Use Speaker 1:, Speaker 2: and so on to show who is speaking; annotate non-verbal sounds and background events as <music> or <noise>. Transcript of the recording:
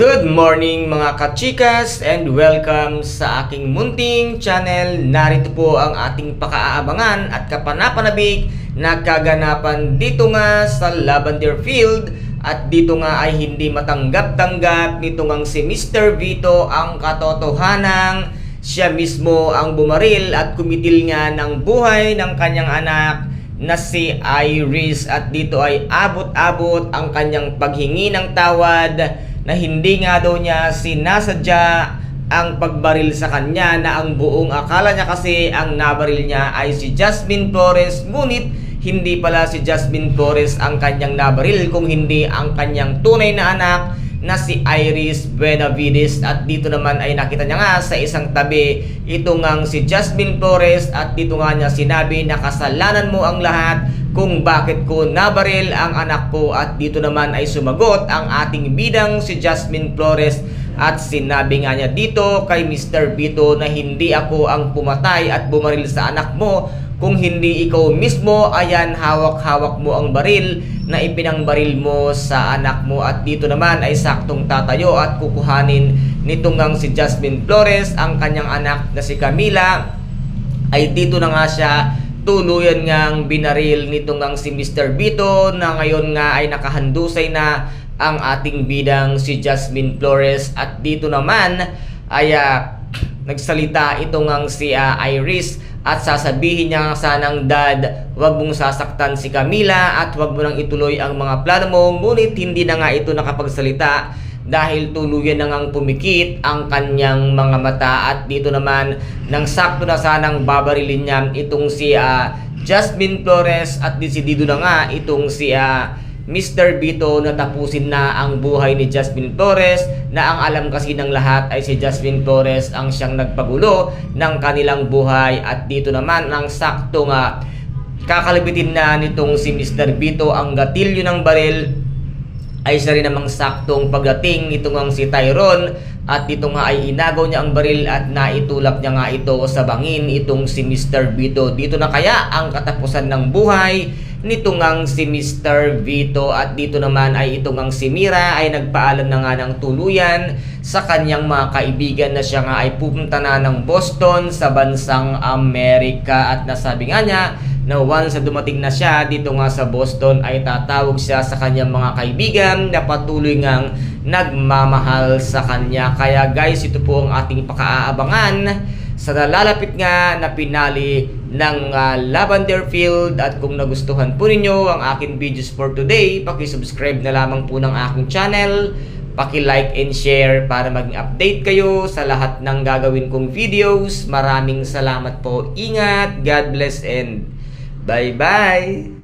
Speaker 1: Good morning mga kachikas and welcome sa aking munting channel. Narito po ang ating pakaabangan at kapanapanabik na kaganapan dito nga sa Lavender Field at dito nga ay hindi matanggap-tanggap nito ngang si Mr. Vito ang katotohanang siya mismo ang bumaril at kumitil nga ng buhay ng kanyang anak na si Iris at dito ay abot-abot ang kanyang paghingi ng tawad na hindi nga daw niya sinasadya ang pagbaril sa kanya na ang buong akala niya kasi ang nabaril niya ay si Jasmine Flores ngunit hindi pala si Jasmine Flores ang kanyang nabaril kung hindi ang kanyang tunay na anak na si Iris Benavides. At dito naman ay nakita niya nga sa isang tabi ito ngang si Jasmine Flores. At dito nga niya sinabi na kasalanan mo ang lahat kung bakit ko nabaril ang anak ko. At dito naman ay sumagot ang ating bidang si Jasmine Flores. At sinabi nga niya dito kay Mr. Vito na hindi ako ang pumatay at bumaril sa anak mo. Kung hindi ikaw mismo ayan hawak-hawak mo ang baril na ipinangbaril mo sa anak mo at dito naman ay saktong tatayo at kukuhanin nitong si Jasmine Flores ang kanyang anak na si Camila ay dito na nga siya tuluyan ngang binaril nitong si Mr. Vito na ngayon nga ay nakahandusay na ang ating bidang si Jasmine Flores at dito naman ay ah, <clears throat> nagsalita ito ngang si ah, Iris at sasabihin niya sanang dad wag mong sasaktan si Camila at wag mo nang ituloy ang mga plano mo. Ngunit hindi na nga ito nakapagsalita dahil tuluyan na ngang pumikit ang kanyang mga mata. At dito naman nang sakto na sanang babarilin niya itong si ah, Jasmine Flores at disidido na nga itong si ah, Mr. Vito na tapusin na ang buhay ni Jasmine Flores na ang alam kasi ng lahat ay si Jasmine Flores ang siyang nagpagulo ng kanilang buhay at dito naman ang sakto nga kakalibitin na nitong si Mr. Vito ang gatilyo ng baril ay siya rin namang saktong pagdating nitong ang si Tyrone at dito nga ay inagaw niya ang baril at naitulak niya nga ito sa bangin itong si Mr. Vito. Dito na kaya ang katapusan ng buhay nito ngang si Mr. Vito at dito naman ay ito ngang si Mira ay nagpaalam na nga ng tuluyan sa kanyang mga kaibigan na siya nga ay pupunta na ng Boston sa bansang Amerika at nasabi nga niya na once na dumating na siya dito nga sa Boston ay tatawag siya sa kanyang mga kaibigan na patuloy ngang nagmamahal sa kanya. Kaya guys, ito po ang ating pakaabangan sa nalalapit nga na pinali ng ah, Lavender Field at kung nagustuhan po ninyo ang aking videos for today, paki-subscribe na lamang po ng aking channel, paki-like and share para maging update kayo sa lahat ng gagawin kong videos. Maraming salamat po. Ingat, God bless and bye-bye!